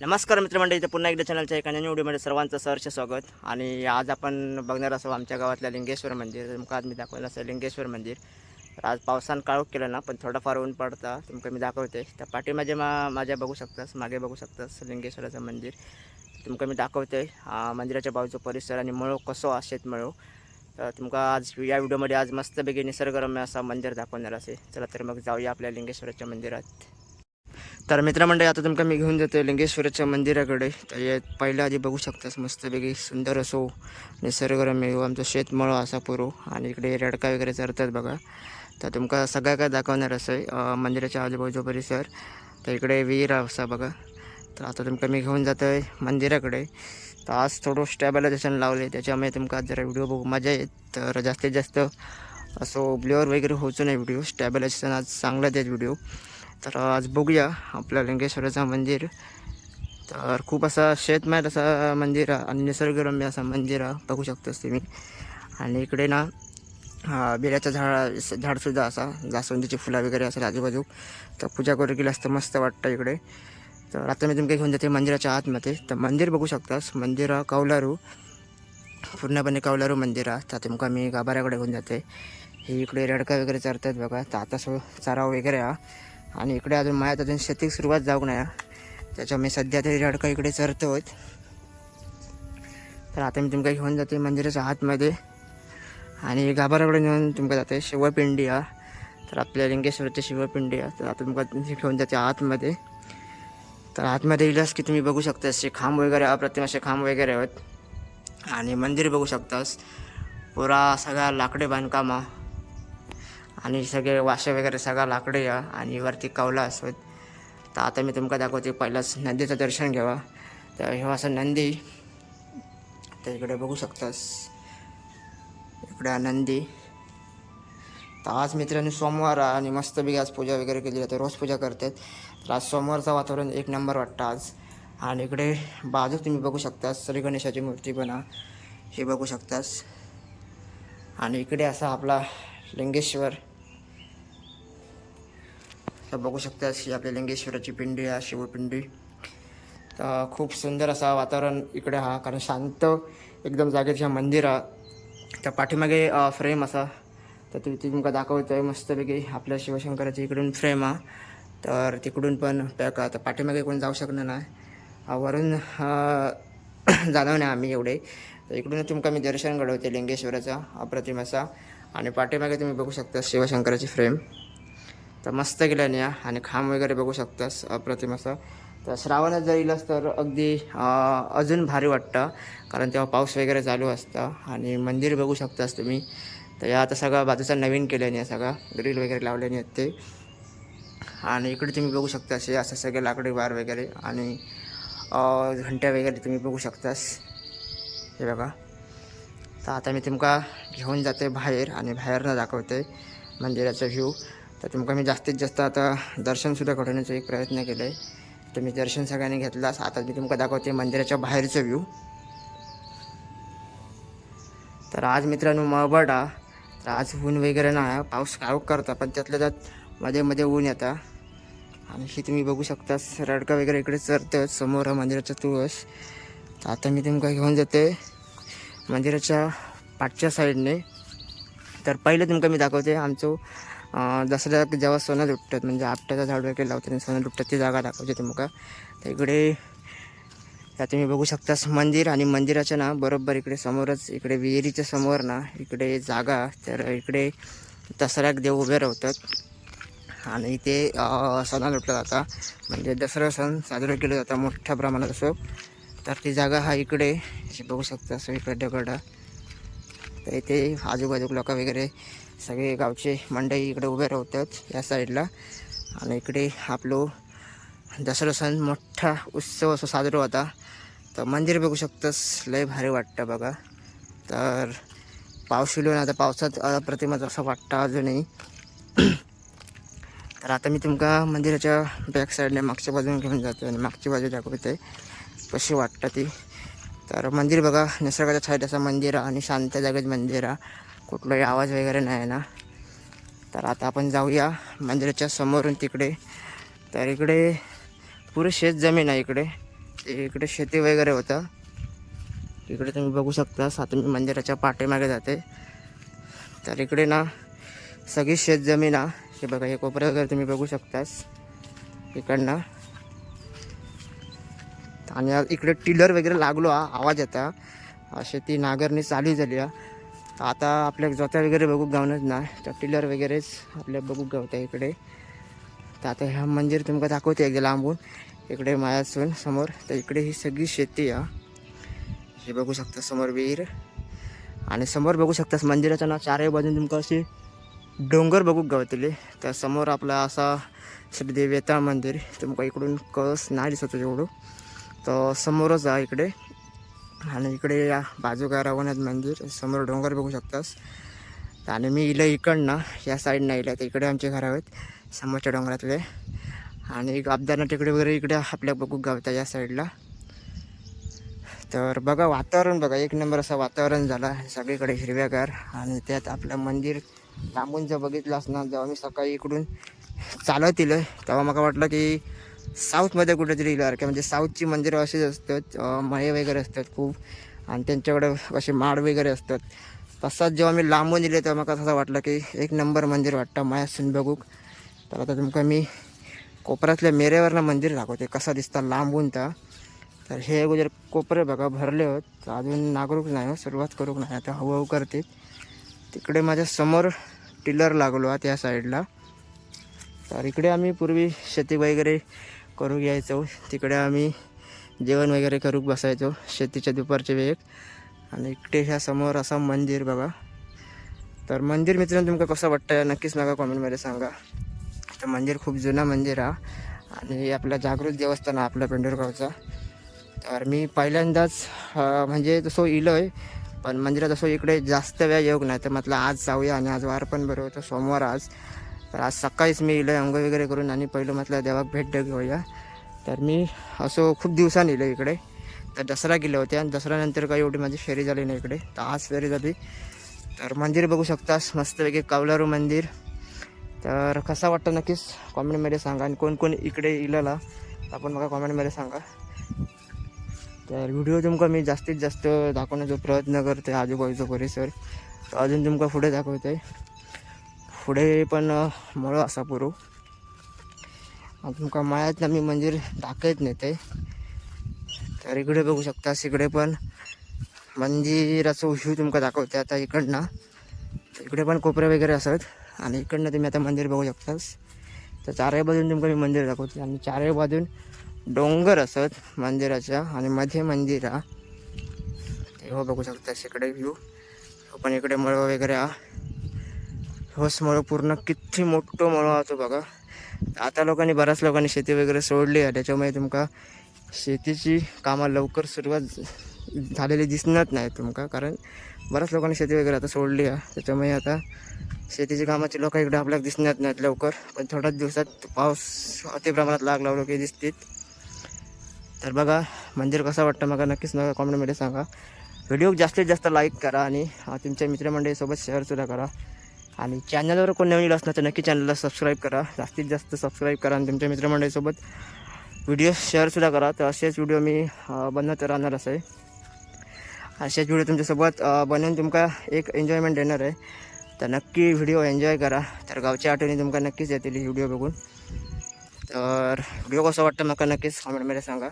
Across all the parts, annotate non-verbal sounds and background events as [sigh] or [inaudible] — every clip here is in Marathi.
नमस्कार मित्रमंडळी इथं पुन्हा एकदा चॅनलच्या एका नवीन व्हिडिओमध्ये सर्वांचं सहर्ष स्वागत. आणि आज आपण बघणार असो आमच्या गावातल्या लिंगेश्वर मंदिर. तुमका आज मी दाखवलं असं लिंगेश्वर मंदिर. तर आज पावसानं काळोख केलं ना पण थोडंफार ऊन पडता. तुमका मी दाखवते. त्या पाठीमागे मा माझ्या बघू शकतास मागे बघू शकतास लिंगेश्वराचं मंदिर. तुमका मी दाखवते मंदिराच्या बाजूचा परिसर आणि मळो कसो असेत मळो. तर तुमका आज या व्हिडिओमध्ये आज मस्तपैकी निसर्गरम्य असा मंदिर दाखवणार असे. चला तर मग जाऊया आपल्या लिंगेश्वराच्या मंदिरात. तर मित्रमंडळी आता तुमका मी घेऊन जातो लिंगेश्वराच्या मंदिराकडे. तर पहिलं पहिल्या आधी बघू शकतास मस्तपैकी सुंदर असो निसर्गरम्य हो आमचं शेतमळं असा पुरो आणि इकडे रडका वगैरे चरतात बघा. तर तुमका सगळं काय दाखवणार असं आहे मंदिराच्या आजूबाजू परिसर. तर इकडे विहीर असा बघा. तर आता तुमका मी घेऊन जातो आहे मंदिराकडे. तर आज थोडं स्टॅबलायझेशन लावले त्याच्यामुळे तुमका जरा व्हिडिओ बघू मजा येत तर जास्तीत जास्त असो ब्ल्युअर वगैरे होतो नाही व्हिडिओ. स्टॅबलायझेशन आज चांगलं देत व्हिडिओ. तर आज बघूया आपलं लिंगेश्वराचं मंदिर. तर खूप असं शेतमय असं मंदिर आहे आणि निसर्गरम्य असं मंदिर बघू शकतोस तुम्ही. आणि इकडे ना बिऱ्याचं झाड झाडसुद्धा असा जास्वंदीची फुलं वगैरे असेल आजूबाजू. तर पूजा करू गेली असतं मस्त वाटतं इकडे. तर आता मी तुमच्या घेऊन जाते मंदिराच्या आतमध्ये. तर मंदिर बघू शकतास. मंदिर कौलारू पूर्णपणे कौलारू मंदिर. आहे तर तुमका मी गाभाऱ्याकडे घेऊन जाते. हे इकडे रडका वगैरे चरतात बघा. तर आता सो चारा वगैरे हा. आणि इकडे अजून माझ्यात अजून शेतीक सुरुवात जाऊ नये. त्याच्यामुळे सध्या तरी रडका इकडे चरतोय तर आता मी तुमका घेऊन जाते मंदिराच्या आतमध्ये. आणि गाभाराकडे नेऊन तुमका जाते शिवपिंडी हा. तर आपल्या लिंगेश्वरची शिवपिंडी हा. तर आता तुमका घेऊन जाते आतमध्ये. तर आतमध्ये इलास की तुम्ही बघू शकता असे खांब वगैरे अप्रतिम असे खांब वगैरे आहेत. आणि मंदिर बघू शकतास. पुरा सगळा लाकडे बांधकामा आणि सगळे वाशे वगैरे सगळा लाकडे या आणि वरती कवला असत तर आता मी तुमका दाखवते पहिलाच नंदीचं दर्शन घ्यावा तर हे असं नंदी. तर इकडे बघू शकतास. इकडे नंदी. तर आज मित्रांनी सोमवार आणि मस्तपैकी आज पूजा वगैरे केली जाते. रोज पूजा करतात. तर आज सोमवारचं वातावरण एक नंबर वाटतं आज. आणि इकडे बाजू तुम्ही बघू शकतास. श्री गणेशाची मूर्ती बना हे बघू शकतास. आणि इकडे असा आपला लिंगेश्वर. तर बघू शकता ही आपल्या लिंगेश्वराची पिंडी आहे शिवपिंडी. तर खूप सुंदर असा वातावरण इकडे हा कारण शांत एकदम जागेच्या मंदिर आहे. त्या पाठीमागे फ्रेम असा. तर ती ती तुमका दाखवतो आहे मस्तपैकी आपल्या शिवशंकराची इकडून फ्रेम हा. तर तिकडून पण पॅक आता पाठीमागे कोण जाऊ शकणार नाही. वरून [clears throat] जाणव नाही आम्ही एवढे. तर इकडून तुमका मी दर्शन घडवते लिंगेश्वराचा अप्रतिम असा. आणि पाठीमागे तुम्ही बघू शकता शिवशंकराची फ्रेम तर मस्त गेल्याने या आणि खांब वगैरे बघू शकतास अप्रतिम असं. तर श्रावणात जर येईलच तर अगदी अजून भारी वाटतं कारण तेव्हा पाऊस वगैरे चालू असतं आणि मंदिर बघू शकतास तुम्ही. तर या आता सगळं बाजूचा नवीन केल्याने सगळं ग्रिल वगैरे लावल्याने आहेत ते. आणि इकडे तुम्ही बघू शकता असे असं सगळे लाकडी वार वगैरे आणि घंट्या वगैरे तुम्ही बघू शकतास. हे बघा. तर आता मी तुमका घेऊन जाते बाहेर आणि बाहेरनं दाखवते मंदिराचा व्ह्यू तर तुमका मी जास्तीत जास्त आता दर्शनसुद्धा घडवण्याचा एक प्रयत्न केला आहे तुम्ही दर्शन सगळ्यांनी घेतलास आता मी तुमका दाखवते मंदिराच्या बाहेरचं व्ह्यू तर आज मित्रांनो मळबडा. तर आज ऊन वगैरे नाही पाऊस काळोख करता पण त्यातल्या त्यात मध्ये मध्ये ऊन येता. आणि ही तुम्ही बघू शकता रडका वगैरे इकडे चरतं समोर आहे मंदिराचा तुळस. तर आता मी तुमका घेऊन जाते मंदिराच्या पाठच्या साईडने तर पहिलं तुमका मी दाखवते आमचं अं, दसऱ्याक जेव्हा सोनं लुटतात म्हणजे आपट्याचं झाड वगैरे लावतात आणि सोनं लुटतात ती जागा दाखवते तुमका तर इकडे त्या तुम्ही बघू शकतास मंदिर आणि मंदिराच्या ना बरोबर इकडे समोरच इकडे विहिरीच्या समोर ना इकडे जागा तर इकडे दसऱ्याक देव उभे राहतात. आणि इथे सणा लुटला जाता. म्हणजे दसरा सण साजरा केला जाता मोठ्या प्रमाणात असो. तर ती जागा हा इकडे अशी बघू शकता असं इकडे दगड. तर इथे आजूबाजूक लोक वगैरे सगळे गावचे मंडई इकडे उभे राहतात या साईडला. आणि इकडे आपलो दसरा सण मोठा उत्सव असं साजरा होता. तर मंदिर बघू शकतंस लय भारी वाटतं बघा. तर पाऊस येलो ना आता पावसात प्रतिमा असं वाटतं अजूनही. [clears throat] तर आता मी तुमका मंदिराच्या बॅक साईडने मागच्या बाजूने घेऊन जातो आणि मागची बाजू दाखवते. कशी वाटतं ती? तर मंदिर बघा निसर्गाच्या छायेत असं मंदिर आहे आणि शांत जागेत मंदिर. आहे कुठलाही आवाज वगैरे नाही ना. तर आता आपण जाऊया मंदिराच्या समोरून तिकडे. तर इकडे पुरे शेत जमीन आहे इकडे. ते इकडे शेती वगैरे होतं. इकडे तुम्ही बघू शकता आता मी मंदिराच्या पाठीमागे जाते. तर इकडे ना सगळी शेत जमीन आहे. हे बघा हे कोपरे वगैरे तुम्ही बघू शकतास. इकडनं आणि इकडे टिलर वगैरे लागलो हा आवाज येता. असे ती नागरणी चालू झाली आता आपल्या जोत्या वगैरे बघू गावनच ना. तर टिलर वगैरेच आपल्या बघू गावता इकडे. तर आता ह्या मंदिर तुमका दाखवते एकदा लांबून. इकडे मायासून समोर. तर इकडे ही सगळी शेती आहे हे बघू शकता समोर विहीर. आणि समोर बघू शकतास मंदिराच्या ना चारही बाजून तुमका असे डोंगर बघू गावतले. तर समोर आपला असा श्रीदेवेता मंदिर. तुमका इकडून कस नाही दिसत एवढं. तर समोरच आहे इकडे. आणि इकडे या बाजूका रवनाथ मंदिर. समोर डोंगर बघू शकतास. आणि मी इलं इकडनं या साईडनं इलं तर इकडे आमचे घर आहेत. समोरच्या डोंगरातले. आणि गाबदाना तिकडे वगैरे इकडे आपल्या बघू गावता या साईडला तर बघा वातावरण बघा. एक नंबर असं वातावरण झालं. सगळीकडे हिरव्यागार. आणि त्यात आपलं मंदिर लांबून जर बघितलं असणार जेव्हा मी सकाळी इकडून चालत इलं तेव्हा मला वाटलं की साऊथमध्ये कुठेतरी इलं म्हणजे साऊथची मंदिरं अशीच असतात अं, मळे वगैरे असतात खूप. आणि त्यांच्याकडे असे माड वगैरे असतात. तसाच जेव्हा मी लांबून दिले तेव्हा मला असं वाटलं की एक नंबर मंदिर वाटतं मायासून बघूक तर आता तुमका मी कोपऱ्यातल्या मेरेवरनं मंदिर दाखवते कसं दिसतं लांबून तर. तर हे अगोदर कोपरे बघा भरले होत. तर अजून नागरूक नाही हो सुरुवात करूक नाही. आता हळूहळू करते. तिकडे माझ्यासमोर टिलर लागलो आहे त्या साईडला. तर इकडे आम्ही पूर्वी शेती वगैरे करू यायचो तिकडे आम्ही जेवण वगैरे करू बसायचो. शेतीच्या दुपारच्या वेळ. आणि इकडे ह्या समोर असं मंदिर बघा. तर मंदिर मित्रांनो तुमका कसं वाटतं नक्कीच मला कॉमेंटमध्ये सांगा. तर मंदिर खूप जुनं मंदिर हा. आणि आपला जागृत देवस्थान आहे आपल्या पेंढरगावचा. तर मी पहिल्यांदाच म्हणजे तसं इलो आहे पण मंदिरात असं इकडे जास्त वेळ येऊ नाही तर म्हटलं आज जाऊया आणि आज वार पण बरं होतं. सोमवार आज. तर आज सकाळीच मी इलो अंघोळ वगैरे करून आणि पहिलं म्हटलं देवाक भेट घेऊया. तर मी असं खूप दिवसांनी इलो इकडे. तर दसरा गेले होते आणि दसऱ्यानंतर काही एवढी माझी फेरी झाली नाही इकडे. तर आज फेरी झाली. तर मंदिर बघू शकतास मस्तपैकी कौलारू मंदिर. तर कसा वाटतं नक्कीच कॉमेंटमध्ये सांगा आणि कोण कोण इकडे इलेला आपण मला कॉमेंटमध्ये सांगा. तर व्हिडिओ तुमका मी जास्तीत जास्त दाखवण्याचा प्रयत्न करते आजूबाजूचा परिसर. तर अजून तुमका पुढे दाखवते पुढे पण मळ असा पुरो. आणि तुमका मायात मी मंदिर दाखवत ते. तर इकडे बघू शकता इकडे पण मंदिराचं व्ह्यू तुमका दाखवते आता इकडनं. इकडे पण कोपरे वगैरे असत आणि इकडनं तुम्ही आता मंदिर बघू शकतास. तर चारही बाजून तुमका मी मंदिर दाखवते. आणि चारही बाजून डोंगर असत मंदिराच्या आणि मध्ये मंदिर. हा तेव्हा बघू शकता इकडे व्ह्यू पण इकडे मळ वगैरे हा. होस मळ पूर्ण किती मोठं मळ होतो बघा. आता लोकांनी बऱ्याच लोकांनी शेती वगैरे सोडली आहे. त्याच्यामुळे तुमका शेतीची कामं लवकर सुरुवात झालेली दिसणार नाही तुमका. कारण बऱ्याच लोकांनी शेती वगैरे आता सोडली आहे. त्याच्यामुळे आता शेतीची कामाची लोक इकडे आपल्याला दिसणार नाहीत लवकर. पण थोड्याच दिवसात पाऊस अति प्रमाणात लावलो की दिसतील. तर बघा मंदिर कसं वाटतं मला नक्कीच नका कॉमेंटमध्ये सांगा. व्हिडिओ जास्तीत जास्त लाईक करा आणि तुमच्या मित्रमंडळीसोबत शेअरसुद्धा करा. आणि चॅनलवर कोण नवीन असणार तर नक्की चॅनलला सबस्क्राईब करा. जास्तीत जास्त सबस्क्राईब करा आणि तुमच्या मित्रमंडळीसोबत व्हिडिओ शेअरसुद्धा करा. तर असेच व्हिडिओ मी बनवत राहणार असे. असेच व्हिडिओ तुमच्यासोबत बनवून तुमका एक एन्जॉयमेंट देणार आहे. तर नक्की व्हिडिओ एन्जॉय करा. तर गावच्या आठवणी तुमका नक्कीच येतील व्हिडिओ बघून. तर व्हिडिओ कसं वाटतं नका नक्कीच कॉमेंटमध्ये सांगा.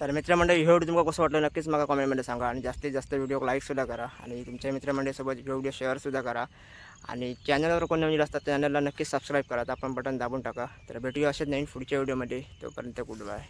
तर मित्रमंडळी हे व्हिडिओ तुमका कसं वाटलं नक्कीच मला कॉमेंटमध्ये सांगा आणि जास्तीत जास्त व्हिडिओ लाईकसुद्धा करा आणि तुमच्या मित्रमंडळीसोबत व्हिडिओ शेअरसुद्धा करा. आणि चॅनलवर कोण नवीन असतात चॅनलला नक्कीच सबस्क्राईब करा. तर आपण बटन दाबून टाका. तर भेटूया असेच नवीन पुढच्या व्हिडिओमध्ये तोपर्यंत गुड बाय